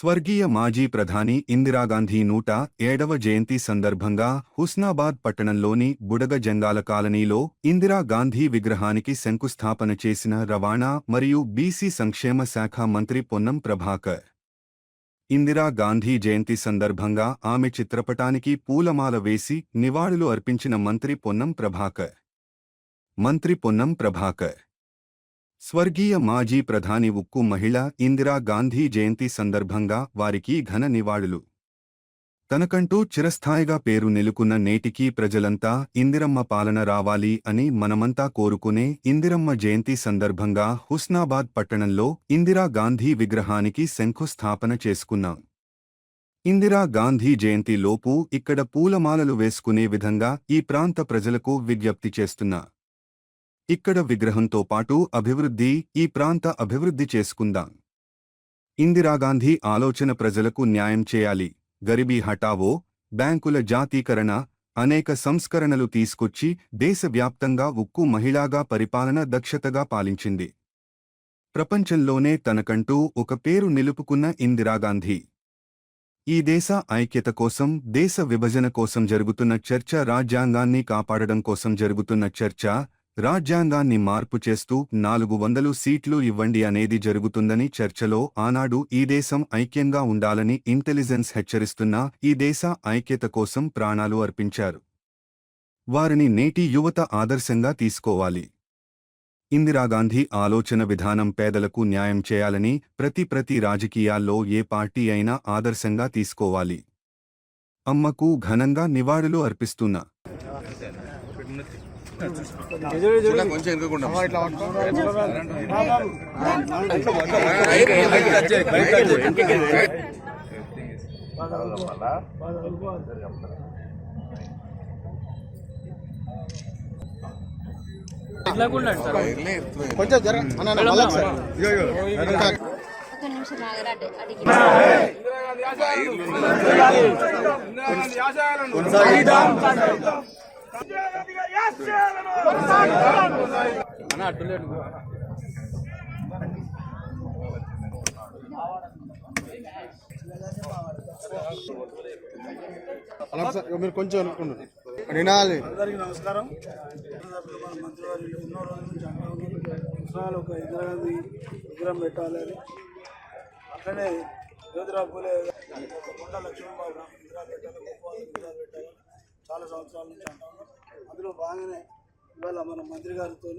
స్వర్గీయ మాజీ ప్రధాని ఇందిరాగాంధీ నూట ఏడవ జయంతి సందర్భంగా హుస్నాబాద్ పట్టణంలోని బుడగ జంగాల కాలనీలో ఇందిరాగాంధీ విగ్రహానికి శంకుస్థాపన చేసిన రవాణా మరియు బీసీ సంక్షేమ శాఖ మంత్రి పొన్నం ప్రభాకర్. ఇందిరాగాంధీ జయంతి సందర్భంగా ఆమె చిత్రపటానికి పూలమాల వేసి నివాళులు అర్పించిన మంత్రి పొన్నం ప్రభాకర్. మంత్రి పొన్నం ప్రభాకర్. స్వర్గీయ మాజీ ప్రధాని ఉక్కు మహిళ ఇందిరా గాంధీ జయంతి సందర్భంగా వారికి ఘన నివాళులు. తనకంటూ చిరస్థాయిగా పేరు నిలుకున్న నేటికీ ప్రజలంతా ఇందిరమ్మ పాలన రావాలి అని మనమంతా కోరుకునే ఇందిరమ్మ జయంతి సందర్భంగా హుస్నాబాద్ పట్టణంలో ఇందిరా గాంధీ విగ్రహానికి శంకుస్థాపన చేసుకున్నాం. ఇందిరా గాంధీ జయంతి లోపు ఇక్కడ పూలమాలలు వేసుకునే విధంగా ఈ ప్రాంత ప్రజలకు విజ్ఞప్తి చేస్తున్నా. ఇక్కడ విగ్రహంతో పాటు అభివృద్ధి ఈ ప్రాంత అభివృద్ధి చేసుకుందాం. ఇందిరాగాంధీ ఆలోచన ప్రజలకు న్యాయం చేయాలి. గరిబీ హటావో బ్యాంకుల జాతీకరణ అనేక సంస్కరణలు తీసుకొచ్చి దేశవ్యాప్తంగా ఉక్కు మహిళాగా పరిపాలన దక్షతగా పాలించింది. ప్రపంచంలోనే తనకంటూ ఒక పేరు నిలుపుకున్న ఇందిరాగాంధీ. ఈ దేశ ఐక్యత కోసం దేశ విభజన కోసం జరుగుతున్న చర్చ రాజ్యాంగాన్ని కాపాడడం కోసం జరుగుతున్న చర్చ రాజ్యాంగాన్ని మార్పు చేస్తూ నాలుగు వందలు సీట్లు ఇవ్వండి అనేది జరుగుతుందని చర్చలో ఆనాడు ఈ దేశం ఐక్యంగా ఉండాలని ఇంటెలిజెన్స్ హెచ్చరిస్తున్నా ఈ దేశ ఐక్యత కోసం ప్రాణాలు అర్పించారు. వారిని నేటి యువత ఆదర్శంగా తీసుకోవాలి. ఇందిరాగాంధీ ఆలోచన విధానం పేదలకు న్యాయం చేయాలని ప్రతి ప్రతి రాజకీయాల్లో ఏ పార్టీ అయినా ఆదర్శంగా తీసుకోవాలి. అమ్మకు ఘనంగా నివాళులు అర్పిస్తున్నా కొంచెం ఎనుకోకుండా కొంచెం జర అన్న, అన్న, మళ్ళా ఒకసారి. ఒక నిమిషం ఆగరా అడి- అడిగి ఒకసారి, మీరు కొంచెం అనుకుంటున్నారు వినాలి అందరికీ నమస్కారం. మంత్రివారి ఎన్నో రోజుల నుంచి అంటా ఒక ఇందిరాగాంధీ విగ్రహం పెట్టాలని అట్లనే జ్యోతిరావు పూలే కొండ లక్ష్మీబాబు విగ్రహం పెట్టాలి గొప్ప విగ్రహాలు పెట్టాలి. చాలా సంవత్సరాల నుంచి అంటా ఉన్నాం అందులో బాగానే ఇవాళ మన మంత్రి గారితో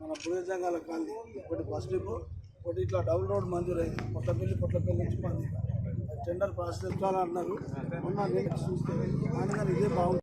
మన భుజంగాల కాలనీ ఒకటి బస్ డిపో ఒకటి ఇట్లా డబుల్ రోడ్ మంజూరైంది అయింది. పొట్లపల్లి పొట్లపల్లి నుంచి మంది. టెండర్ ప్రాసెస్ అన్నారు? మొన్న నేను చూస్తే ఆయన ఇదే బాగుంది.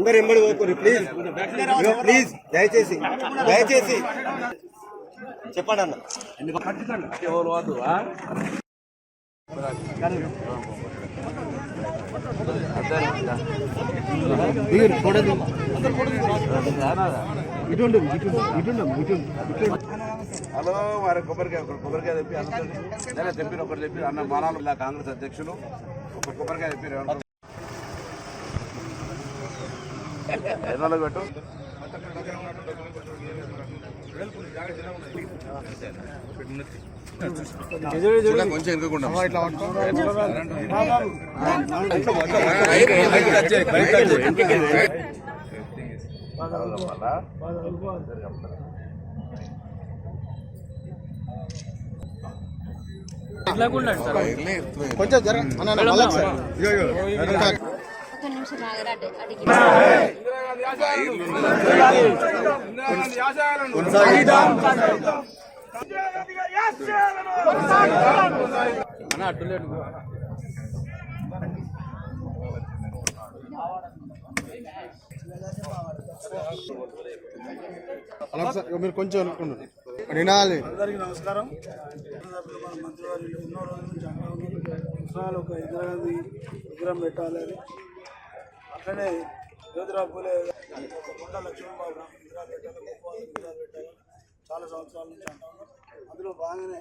అందరు ఎంబడి పోకూరి ప్లీజ్ ప్లీజ్ దయచేసి దయచేసి. చెప్పండి అన్న. ఇటుండు, ఇటుండు, ఇటుండు, ఇటుండు, ఇటుండు. హలో వారి కొబ్బరికాయ కొబ్బరికాయ తెప్పి అన్న తెప్పిన ఒకటి చెప్పి అన్న మానాలు కాంగ్రెస్ అధ్యక్షులు. ఒక కొబ్బరికాయ తెప్పి ఎన్నోలో పెట్టు? కొంచెం జర. అన్న, అన్న, మళ్ళా ఒకసారి. ఒక నిమిషం మీరు కొంచెం అనుకున్నారు వినాలి అందరికీ నమస్కారం. మంత్రివారి ఎన్నో రోజుల నుంచి అంటా ఉన్నారు ఒక ఇందిరాగాంధీ విగ్రహం పెట్టాలని అట్లనే జ్యోతిరావు పూలే కొండ లక్ష్మణబాబు విగ్రహం పెట్టాలి గోపాల్ విగ్రహం పెట్టాలి చాలా సంవత్సరాల నుంచి అంటా ఉన్నాం అందులో బాగానే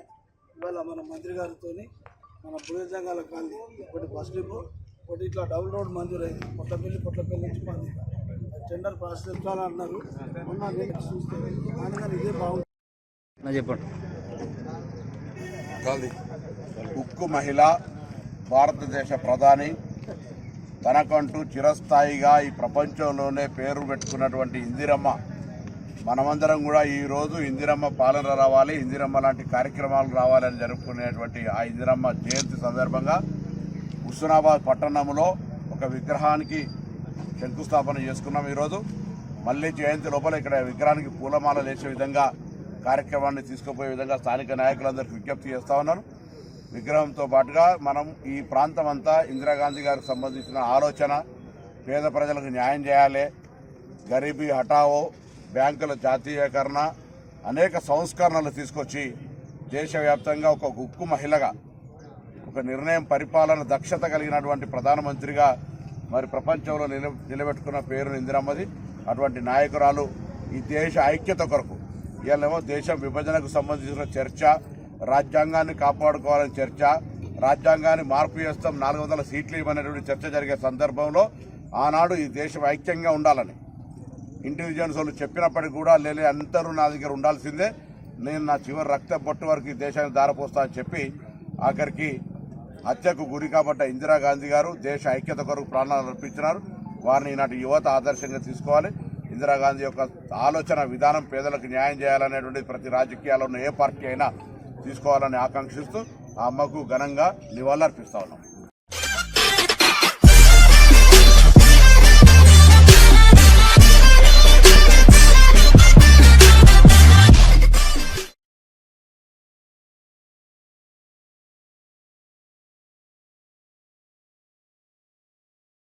ఇవాళ మన మంత్రి గారితో మన భుజంగాల కాలనీ ఒకటి బస్ డిపో ఒకటి ఇట్లా డబుల్ రోడ్ మంజూరు అయింది పొట్లపల్లి పొట్లపల్లి నుంచి మాది. టెండర్ ప్రాసెస్ అన్నారు. మొన్న నేను చూస్తే ఆయన ఇదే బాగుంది. ఉక్కు మహిళ భారతదేశ ప్రధాని తనకంటూ చిరస్థాయిగా ఈ ప్రపంచంలోనే పేరు పెట్టుకున్నటువంటి ఇందిరమ్మ. మనమందరం కూడా ఈరోజు ఇందిరమ్మ పాలన రావాలి ఇందిరమ్మ లాంటి కార్యక్రమాలు రావాలని జరుపుకునేటువంటి ఆ ఇందిరమ్మ జయంతి సందర్భంగా హుస్నాబాద్ పట్టణంలో ఒక విగ్రహానికి శంకుస్థాపన చేసుకున్నాం ఈరోజు. మళ్ళీ జయంతి లోపల ఇక్కడ విగ్రహానికి పూలమాల వేసే విధంగా కార్యక్రమాన్ని తీసుకుపోయే విధంగా స్థానిక నాయకులందరికీ విజ్ఞప్తి చేస్తా ఉన్నారు విగ్రహంతో పాటుగా మనం ఈ ప్రాంతం అంతా ఇందిరాగాంధీ గారికి సంబంధించిన ఆలోచన పేద ప్రజలకు న్యాయం చేయాలి గరీబీ హఠావో బ్యాంకుల జాతీయకరణ అనేక సంస్కరణలు తీసుకొచ్చి దేశవ్యాప్తంగా ఒక ఉక్కు మహిళగా ఒక నిర్ణయం పరిపాలన దక్షత కలిగినటువంటి ప్రధానమంత్రిగా మరి ప్రపంచంలో నిల నిలబెట్టుకున్న పేరు ఇందిరమ్మది. అటువంటి నాయకురాలు ఈ దేశ ఐక్యత కొరకు ఇవాళేమో దేశం విభజనకు సంబంధించిన చర్చ రాజ్యాంగాన్ని కాపాడుకోవాలని చర్చ రాజ్యాంగాన్ని మార్పు చేస్తాం నాలుగు వందల సీట్లు ఇవ్వనేటువంటి చర్చ జరిగే సందర్భంలో ఆనాడు ఈ దేశం ఐక్యంగా ఉండాలని. ఇంటెలిజెన్స్ వాళ్ళు చెప్పినప్పటికీ కూడా లేని అందరూ నా దగ్గర ఉండాల్సిందే. నేను నా చివరి రక్త పొట్టు వరకు ఈ దేశాన్ని దారపోస్తా అని చెప్పి ఆఖరికి హత్యకు గురి కాబట్ట ఇందిరాగాంధీ గారు దేశ ఐక్యత కొరకు ప్రాణాలు అర్పించినారు. వారిని ఈనాటి యువత ఆదర్శంగా తీసుకోవాలి. ఇందిరాగాంధీ యొక్క ఆలోచన విధానం పేదలకు న్యాయం చేయాలనేటువంటి ప్రతి రాజకీయాల్లో ఉన్న ఏ పార్టీ అయినా తీసుకోవాలని ఆకాంక్షిస్తూ ఆ అమ్మకు ఘనంగా నివాళులర్పిస్తా ఉన్నాం.